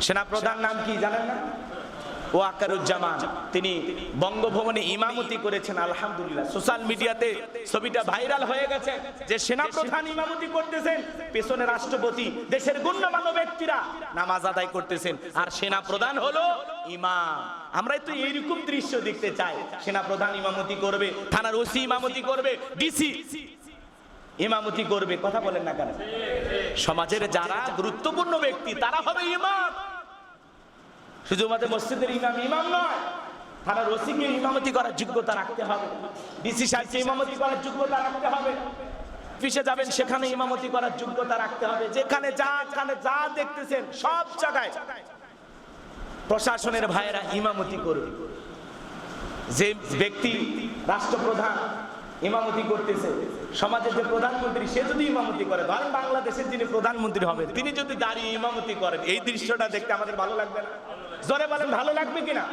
সেনাপ্রধান নাম কি জানেন না? ও আকারুজ্জামান তিনি বঙ্গভবনে ইমামতি করেছেন, আলহামদুলিল্লাহ। সোশ্যাল মিডিয়াতে ছবিটা ভাইরাল হয়ে গেছে যে সেনাপ্রধান ইমামতি করতেছেন, পেছনে রাষ্ট্রপতি, দেশের গণ্যমান্য ব্যক্তিরা নামাজ আদায় করতেছেন। আর সেনাপ্রধান হলো ইমাম। আমরা তো এইরকম দৃশ্য দেখতে চাই। সেনাপ্রধান ইমামতি করবে, থানার ওসি ইমামতি করবে, ডিসি ইমামতি করবে। কথা বলেন না কেন? সমাজের যারা গুরুত্বপূর্ণ ব্যক্তি, তারা হবে ইমাম। শুধু আমাদের মসজিদের ইমাম ইমাম নয় থানার ওসিকে ইমামতি করার যোগ্যতা রাখতে হবে। ডিসি সাহেবকে ইমামতি করার যোগ্যতা রাখতে হবে। অফিসে যাবেন, সেখানে ইমামতি করার যোগ্যতা রাখতে হবে। যেখানে যা যেখানে যা দেখতেছেন, সব জায়গায় প্রশাসনের ভাইয়েরা ইমামতি করবে যে ব্যক্তি রাষ্ট্রপ্রধান ইমামতি করতেছে, সমাজের যে প্রধানমন্ত্রী, সে যদি ইমামতি করে, ধরেন বাংলাদেশের যিনি প্রধানমন্ত্রী হবেন তিনি যদি দাঁড়িয়ে ইমামতি করেন, এই দৃশ্যটা দেখতে আমাদের ভালো লাগবে না? জোরে বলেন, ভালো লাগবে কিনা?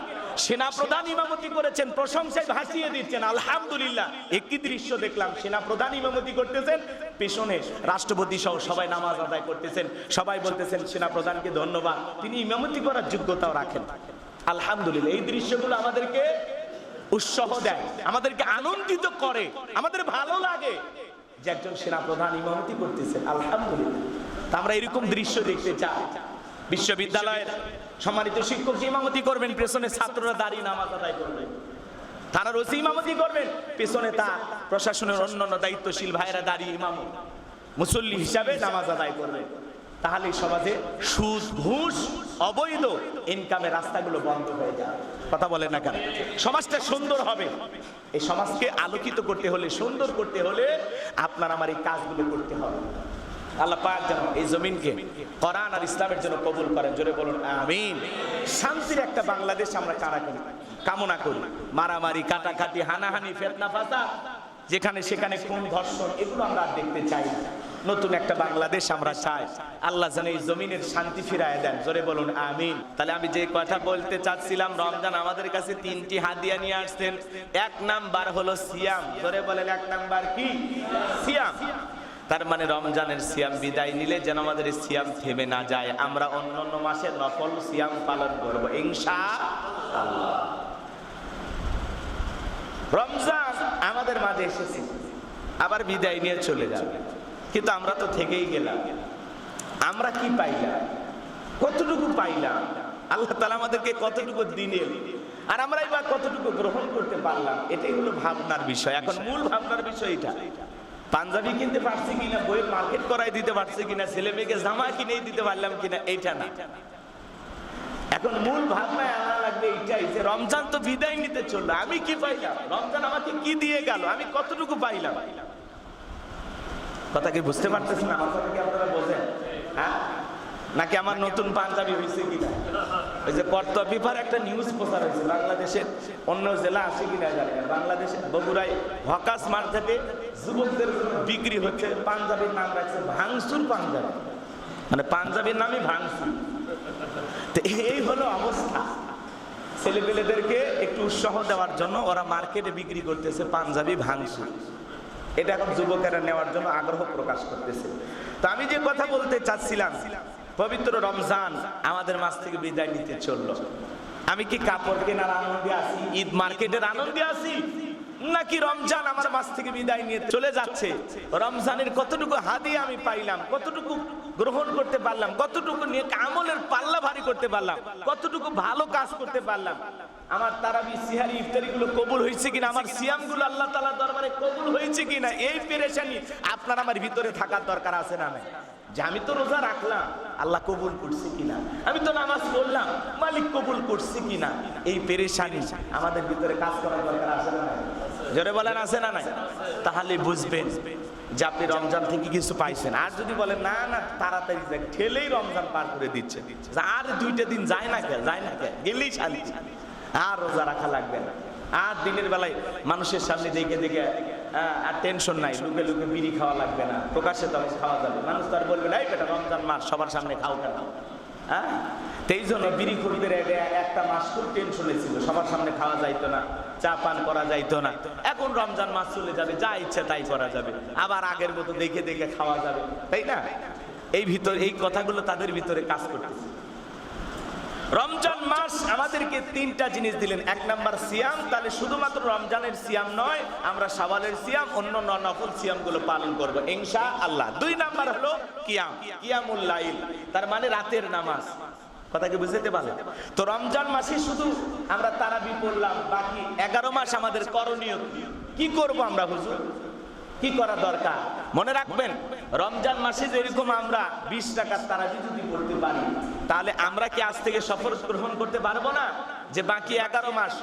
সেনা প্রধান ইমামতি করেছেন, প্রশংসায় ভাসিয়ে দিচ্ছেন, আলহামদুলিল্লাহ। একই দৃশ্য দেখলাম সেনা প্রধান ইমামতি করতেছেন, পেছনে রাষ্ট্রপতি সহ সবাই নামাজ আদায় করতেছেন, সবাই বলতেছেন সেনা প্রধানকে ধন্যবাদ। তিনি ইমামতি করার যোগ্যতাও রাখেন। আলহামদুলিল্লাহ, এই দৃশ্যগুলো আমাদেরকে উৎসাহ দেয়, আমাদেরকে আনন্দিত করে, আমাদের ভালো লাগে। যে একজন সেনা প্রধান ইমামতি করতেছে আলহামদুলিল্লাহ। আমরা এরকম দৃশ্য দেখতে চাই। বিশ্ববিদ্যালয়ের সম্মানিত শিক্ষক ইমামতি করবেন, পেছনে ছাত্ররা দাঁড়িয়ে নামাজ আদায় করবেন। তারা রসি ইমামতি করবেন, পেছনে তার প্রশাসনের অন্যান্য দায়িত্বশীল ভাইরা দাঁড়িয়ে ইমাম, মুসল্লি হিসাবে নামাজ আদায় করবেন। তাহলে সমাজে সুদ, ঘুষ, অবৈধ ইনকামের রাস্তাগুলো বন্ধ হয়ে যায়। কথা বলেন না কেন? সমাজটা সুন্দর হবে। এই সমাজকে আলোকিত করতে হলে, সুন্দর করতে হলে আপনার আমার এই কাজগুলো করতে হবে। আল্লাহ যেন এই জমিনকে আর ইসলামের জন্য কবুল করেন। জোরে বলুন, আমিন। শান্তির একটা বাংলাদেশ আমরা কারা করি? কামনা করি। মারামারি, কাটাকাটি, হানাহানি, ফেতনা ফাসা যেখানে সেখানে কোন ধর্ষণ, এগুলো আমরা দেখতে চাই নতুন একটা বাংলাদেশ আমরা চাই। আল্লাহ যেন এই জমিনের শান্তি ফিরায় দেন। জোরে বলুন, আমিন। তাহলে আমি যে কথা বলতে চাচ্ছিলাম, রমজান আমাদের কাছে তিনটি হাদিয়া নিয়ে আসছেন। এক নাম্বার হলো সিয়াম। জোরে বলেন, এক নাম্বার কি? সিয়াম। তার মানে রমজানের সিয়াম বিদায় নিলে যেন আমাদের সিয়াম থেমে না যায়। আমরা অন্য অন্য মাসে নফল সিয়াম পালন করব আল্লাহ রমজান আমাদের মাঝে এসেছে, আবার বিদায় নিয়ে চলে যাবে। কিন্তু আমরা তো থেকেই গেলাম। আমরা কি পাইলাম? কতটুকু পাইলাম? আল্লাহ তালা আমাদেরকে কতটুকু দিলেন? আর আমরা এবার কতটুকু গ্রহণ করতে পারলাম? এটাই হলো ভাবনার বিষয়। এখন মূল ভাবনার বিষয় এটা। পাঞ্জাবি কিনতে পারছি কিনা, বই মার্কেট করাই দিতে পারছি কিনা, ছেলে মেয়েকে জামা কিনে দিতে পারলাম কিনা এটা না। এখন মূল ভাবনায় আনা লাগবে এইটাই যে রমজান তো বিদায় নিতে চলল, আমি কি পাইলাম? রমজান আমাকে কি দিয়ে গেল? আমি কতটুকু পাইলাম? কথা কি বুঝতে পারতেছেন আমার কথা কি আপনারা বোঝেন? হ্যাঁ? নাকি আমার নতুন পাঞ্জাবি হয়েছে কিনা? ওই যে কর্তব্য বিভার একটা নিউজ প্রচার হয়েছে বাংলাদেশের অন্য জেলা আছে কিনা জানি না। বাংলাদেশের বগুড়ায় হকাস মার্কেটে যুবকদের বিক্রি হচ্ছে, পাঞ্জাবির নাম রাখছে ভাঙসুর পাঞ্জাবি। মানে পাঞ্জাবির নামই ভাঙসুর তো এই হলো অবস্থা। ছেলেপেলেদেরকে একটু উৎসাহ দেওয়ার জন্য ওরা মার্কেটে বিক্রি করতেছে পাঞ্জাবি ভাঙসুর এটা এখন যুবকেরা নেওয়ার জন্য আগ্রহ প্রকাশ করতেছে। তো আমি যে কথা বলতে চাচ্ছিলাম পবিত্র রমজান আমাদের মাছ থেকে বিদায় নিতে চলল। আমি কি কাপড় কেনার আনন্দে আছি? ঈদ মার্কেটের আনন্দে আছি? নাকি রমজান আমার মাছ থেকে বিদায় নিয়ে চলে যাচ্ছে? রমজানের কতটুকু হাদিয়া আমি পাইলাম, কতটুকু গ্রহণ করতে পারলাম, কতটুকু নিয়ে আমলের পাল্লা ভারী করতে পারলাম, কতটুকু ভালো কাজ করতে পারলাম? আমার তারাবি, সিহারি ইফতারি গুলো কবুল হয়েছে কিনা? আমার সিয়ামগুলো আল্লাহ তালা দরবারে কবুল হয়েছে কিনা? এই পেরেশানি আপনার আমার ভিতরে থাকার দরকার আছে না যে আমি তো রোজা রাখলাম, আল্লাহ কবুল করছে কিনা? আমি তো নামাজ পড়লাম, মালিক কবুল করছে কিনা? এই পেরেশানি আমাদের ভিতরে কাজ করার দরকার আছে না জোরে বলেন, আছে না নাই? তাহলে বুঝবেন যে আপনি রমজান থেকে কিছু পাইছেন। আর যদি বলেন, না না, তাড়াতাড়ি যাক, ঠেলেই রমজান পার করে দিচ্ছে। আর দুইটা দিন যায় না কে? যায় না কে? গেলেই শান্তি। আর রোজা রাখা লাগবে না। আর দিনের বেলায় মানুষের সামনে দেখে দেখে আর টেনশন নাই, লুকে লুকে বিড়ি খাওয়া লাগবে না, প্রকাশ্যে তখন খাওয়া যাবে। মানুষ তো আর বলবে না বেটা, রমজান মাস, সবার সামনে খাও কেন? হ্যাঁ? তো এই জন্য বিড়ি খুলতে একটা মাস খুব টেনশনে ছিল, সবার সামনে খাওয়া যাইতো না, চা পান করা যাইতো না। এখন রমজান মাস চলে যাবে, যা ইচ্ছে তাই করা যাবে, আবার আগের মতো দেখে দেখে খাওয়া যাবে, তাই না? এই ভিতর, এই কথাগুলো তাদের ভিতরে কাজ করতেছে। রমজান মাস আমাদেরকে তিনটা জিনিস দিলেন। এক নাম্বার সিয়াম, তাহলে শুধুমাত্র রমজানের সিয়াম নয়, আমরা সাবালের সিয়াম, অন্য নফল সিয়ামগুলো পালন করব ইনশা আল্লাহ দুই নাম্বার হলো কিয়াম, কিয়ামুল লাইল, তার মানে রাতের নামাজ। কথা কি বুঝতে পারলেন তো রমজান মাসে শুধু আমরা তারাবি পড়লাম, বাকি এগারো মাস আমাদের করণীয়? কি করব আমরা হুজুর? কি করা দরকার? মনে রাখবেন, রমজান মাসে যেরকম আমরা বিশ টাকার তারাবি যদি করতে পারি, তাহলে আমরা কি আজ থেকে সফর গ্রহণ করতে পারব না? যে বাকি এগারো মাস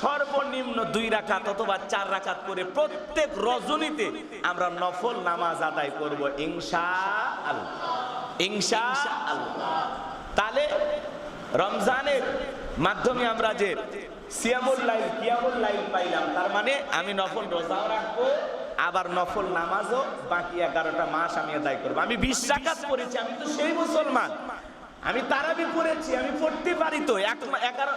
সর্বনিম্ন দুই রাকাত অথবা চার রাখাত করে প্রত্যেক রজনীতে আমরা নফল নামাজ আদায় করব ইনশা আল্লাহ তাহলে রমজানের মাধ্যমে আমরা যে সিয়ামুল লাইল, কিয়ামুল পাইলাম, তার মানে আমি নফল রোজাও রাখব আবার নফল নামাজও বাকি এগারোটা মাস আমি আদায় করব। আমি বিশ টাকাত পড়েছি, আমি তো সেই মুসলমান। আমি তারাবি পড়েছি, আমি পড়তে পারি তো। এক এগারো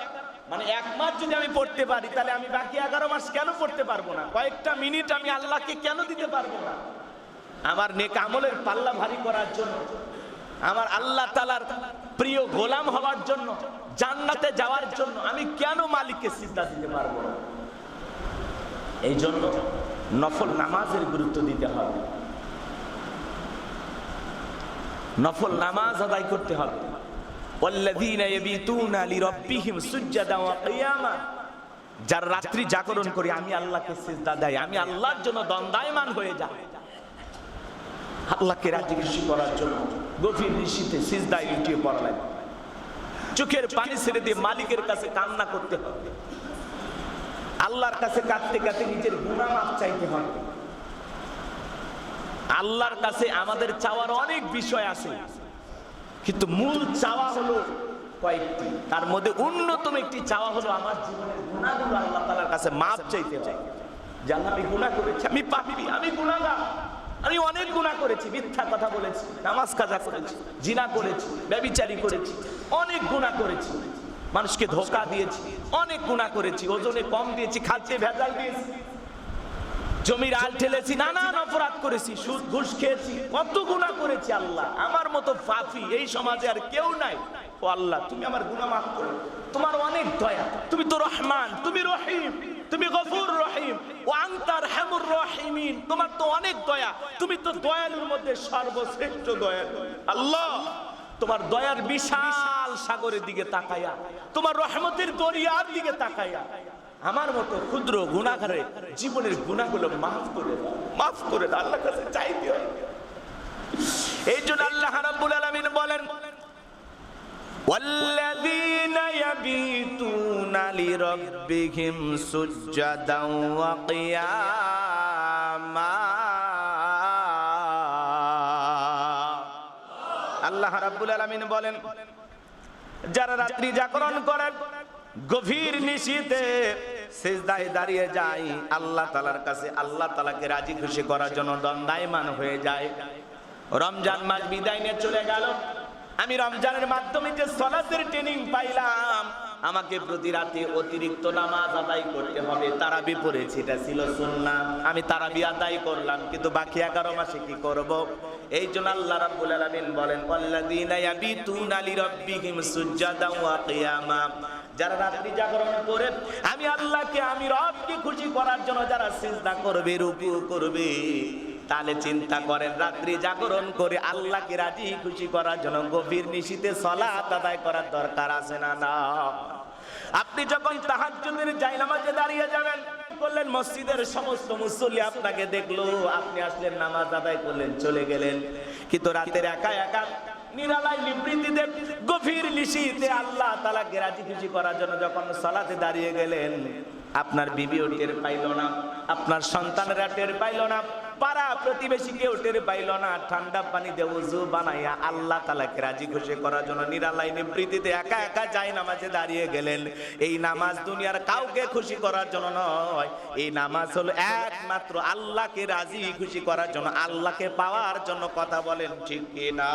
মানে এক মাস যদি আমি পড়তে পারি, তাহলে আমি বাকি এগারো মাস কেন পড়তে পারব না? কয়েকটা মিনিট আমি আল্লাহকে কেন দিতে পারব না? আমার নেক আমলের পাল্লা ভারী করার জন্য, আমার আল্লাহ তালার প্রিয় গোলাম হওয়ার জন্য, জান্নাতে যাওয়ার জন্য আমি কেন মালিককে সিদ্ধা দিতে পারব না? এই জন্য নফল নামাজের গুরুত্ব দিতে হবে। নফল নামাজ আদায় করতে হবে। যার রাত্রি জাগরণ করি, আমি আল্লাহকে দেয় আমি আল্লাহর জন্য দন্দায়মান হয়ে যাই। আল্লাহকে রাজি খুশি করার জন্য গভীর ঋষিতে সিজদায় লুটিয়ে পড়লেন। চোখের পানি ছেড়ে দিয়ে মালিকের কাছে কান্না করতে হবে। আল্লাহর কাছে কাঁদতে কাঁদতে নিজের গুণা মাফ চাইতে হয়। আল্লাহর কাছে আমাদের চাওয়ার অনেক বিষয় আছে। কিন্তু মূল চাওয়া হলো কয়েকটি। তার মধ্যে অন্যতম একটি চাওয়া হলো আমার জীবনের গুণাগুলো আল্লাহ তালার কাছে মাফ চাইতে চাই যে আল্লাহ আমি গুণা করেছি, আমি পাপি, আমি গুণাগার আমি অনেক গুণা করেছি, মিথ্যা কথা বলেছি, নামাজ কাজা করেছি, জিনা করেছি, ব্যবিচারি করেছি, অনেক গুণা করেছি। মানুষকে ধোকা দিয়েছি, অনেক গুণা করেছি, ওজনে কম দিয়েছি, খাদ্যে ভেজাল দিয়েছি। জমির আল ঠেলেছি, নানান অপরাধ করেছি, সুদ, ঘুষ খেয়েছি, কত গুণা করেছি আল্লাহ। আমার মতো পাপি এই সমাজে আর কেউ নাই। ও আল্লাহ, তুমি আমার গুণা মাফ করো। তোমার অনেক দয়া। তুমি তো রহমান, তুমি রহিম, তুমি গফুর রহিম। ও আন্তার হেমুর রহিমিন, তোমার তো অনেক দয়া। তুমি তো দয়ালুর মধ্যে সর্বশ্রেষ্ঠ দয়ালু। আল্লাহ তোমার দয়ার বিশাল সাগরের দিকে তাকাইয়া তোমার রহমতের দরিয়ার দিকে তাকাইয়া আমার মতো ক্ষুদ্র গুণাগারে জীবনের গুণাগুলো মাফ করে দাও মাফ করে দাও আল্লাহর কাছে চাইতে হয় এই জন্য আল্লাহ রাব্বুল আলামিন বলেন والذين يبيتون لربهم سجدا وقياما আল্লাহ রাব্বুল আলামিন বলেন, যারা রাত্রি জাগরণ করেন গভীর নিশীতে সেজদায় দাঁড়িয়ে যায়, আল্লাহ তালার কাছে আল্লাহ তালাকে রাজি খুশি করার জন্য দন্দায়মান হয়ে যায়। রমজান মাস বিদায় নিয়ে চলে গেল। আমি রমজানের মাধ্যমে যে সলাতের ট্রেনিং পাইলাম আমাকে প্রতি রাতে অতিরিক্ত নামাজ আদায় করতে হবে। তারাবি পড়েছি, এটা ছিল শুনলাম আমি তারাবি আদায় করলাম, কিন্তু বাকি এগারো মাসে কি করব? এই জন্য আল্লাহ রাব্বুল আলামিন বলেন ওয়াল্লাযীনা ইয়াবিতুনা লিরাব্বিহিম সুজদান ওয়া কিয়ামা। যারা রাত্রি জাগরণ করে, আমি আল্লাহকে, আমি রবকে খুশি করার জন্য যারা চিন্তা করবে, রুকু করবে তাহলে চিন্তা করেন, রাত্রি জাগরণ করে আল্লাহকে রাজি খুশি করার জন্য গভীর নিশীতে সলাত আদায় করার দরকার আছে না না? আপনি যখন তাহাজ্জুদের জায়নামাজে দাঁড়িয়ে যাবেন, করলেন মসজিদের সমস্ত মুসল্লি আপনাকে দেখল, আপনি আসলেন, নামাজ আদায় করলেন, চলে গেলেন। কিন্তু রাতের একা একা নিরালায় নিবৃত্তিতে গভীর নিশীতে আল্লাহ তালাকে রাজি খুশি করার জন্য যখন সালাতে দাঁড়িয়ে গেলেন, আপনার বিবিও টের পাইল না, আপনার সন্তানেরা টের পাইল না পাড়া প্রতিবেশী কেউ টের পাইল না, ঠান্ডা পানিতে উজু বানাইয়া আল্লাহ তালাকে রাজি খুশি করার জন্য নিরালাই নিবৃত্তিতে একা একা যাই নামাজে দাঁড়িয়ে গেলেন। এই নামাজ দুনিয়ার কাউকে খুশি করার জন্য নয়, এই নামাজ হলো একমাত্র আল্লাহকে রাজি খুশি করার জন্য, আল্লাহকে পাওয়ার জন্য কথা বলেন ঠিক কিনা?